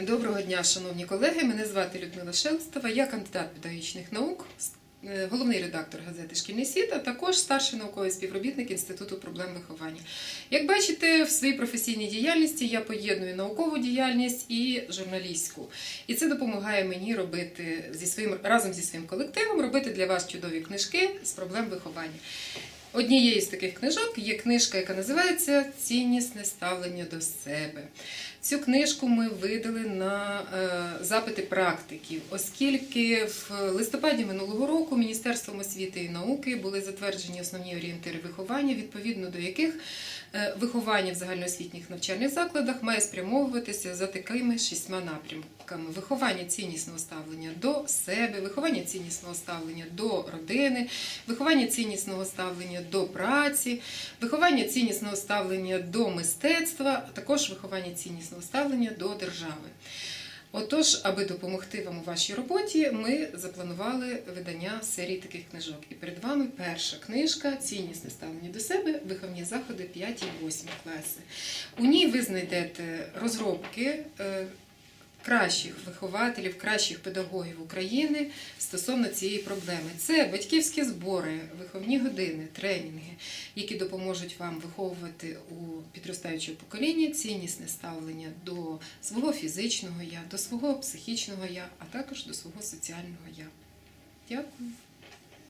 Доброго дня, шановні колеги. Мене звати Людмила Шелстова. Я кандидат педагогічних наук, е, головний редактор газети Шкільний світ, а також старший науковий співробітник Інституту проблем виховання. Як бачите, в своїй професійній діяльності я поєдную наукову діяльність і журналістську. І це допомагає мені робити зі своїм разом зі своїм колективом робити для вас чудові книжки з проблем виховання. Однією з таких книжок є книжка, яка називається Ціннісне ставлення до себе. Цю книжку ми видали на е, запити практиків, оскільки в листопаді минулого року Міністерством освіти і науки були затверджені основні орієнтири виховання, відповідно до яких е, виховання в загальноосвітніх навчальних закладах має спрямовуватися за такими шістьма напрямками: виховання ціннісного ставлення до себе, виховання ціннісного ставлення до родини, виховання ціннісного ставлення до праці, виховання ціннісного ставлення до мистецтва, а також виховання ціннісного ставлення до держави. Отож, аби допомогти вам у вашій роботі, ми запланували видання серії таких книжок. І перед вами перша книжка Ціннісне ставлення до себе, виховні заходи 5 і 8 класи. У ній ви знайдете розробки. Кращих вихователів, кращих педагогів України стосовно цієї проблеми. Це батьківські збори, виховні години, тренінги, які допоможуть вам виховувати у підростаючого покоління ціннісне ставлення до свого фізичного я, до свого психічного я, а також до свого соціального я. Дякую.